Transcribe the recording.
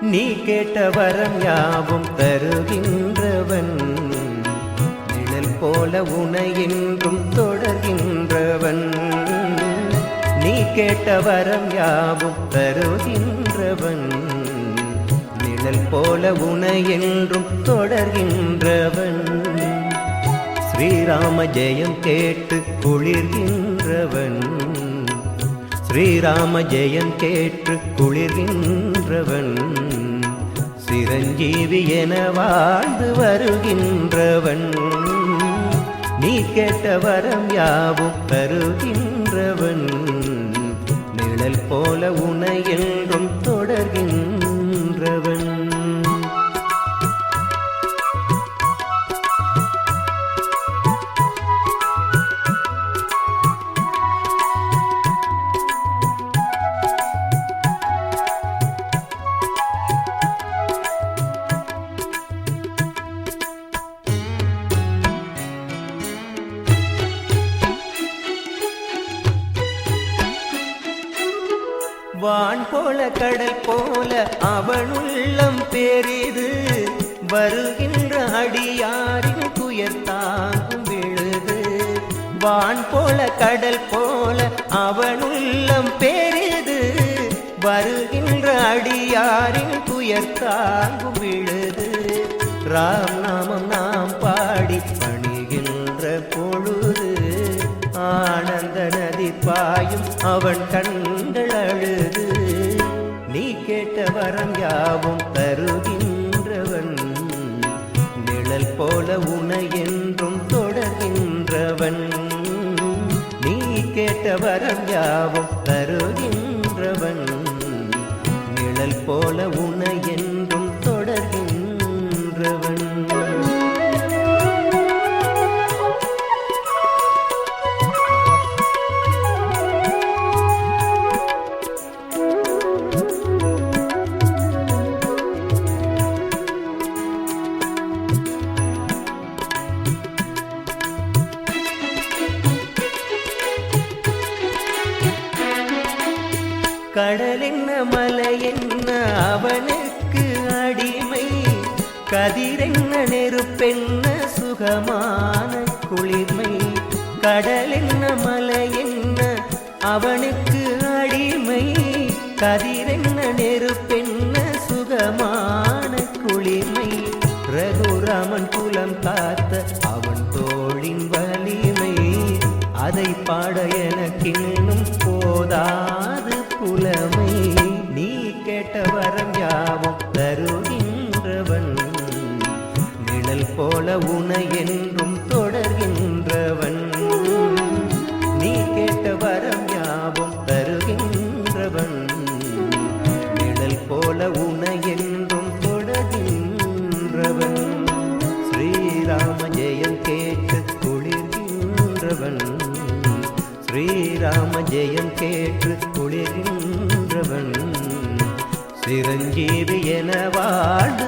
நீ கேட்ட வரம் யாவும் தருகின்றவன். நிழல் போல உனை என்றும் தொடர்கின்றவன். நீ கேட்ட வரம் யாவும் தருகின்றவன். நிழல் போல உனை என்றும் தொடர்கின்றவன். ஸ்ரீராம ஜெயம் கேட்டு குளிர்கின்றவன். ஸ்ரீராம ஜெயம் கேற்று குளிர்கின்றவன் சிரஞ்சீவி என வாழ்ந்து வருகின்றவன். நீ கேட்ட வரம் யாவும் தருகின்றவன். நிழல் போல உனை என்றும் வான் போல கடல் போல அவன் உள்ளம் பெரிது. வருகின்ற அடியாரின் துயர் தாங்கும் விழுது. வான் போல கடல் போல அவன் உள்ளம் பெரிது. வருகின்ற அடியாரின் துயர் தாங்கும் விழுது. ராம் நாமம் நதி பாயும் அவன் கண்கள் அழுது. நீ கேட்ட வரம் யாவும் தருகின்றவன். நிழல் போல உனை என்றும் தொடர்கின்றவன். நீ கேட்ட வரம் யாவும் தருகின்றவன். நிழல் போல உனை என்றும் கடல் என்ன மலை என்ன அவனுக்கு அடிமை? கதிரென்ன நெருப்பென்ன சுகமான குளிர்மை? கடல் என்ன மலை என்ன அவனுக்கு அடிமை? கதிரென்ன நெருப்பென்ன சுகமான குளிர்மை? ரகுராமன் குலம் காத்த அவன் தோளின் வலிமை. அதை பாட எனக்கின்னும் போதா? போல உனை என்றும் தொடர்கின்றவன். நீ கேட்ட வரம் யாவும் தருகின்றவன். நிழல் போல உனை என்றும் தொடர்கின்றவன். ஸ்ரீராம ஜெயம் கேட்டு குளிர்கின்றவன். ஸ்ரீராம ஜெயம் கேட்டு குளிர்கின்றவன். சிரஞ்சீவி என வாழ்ந்து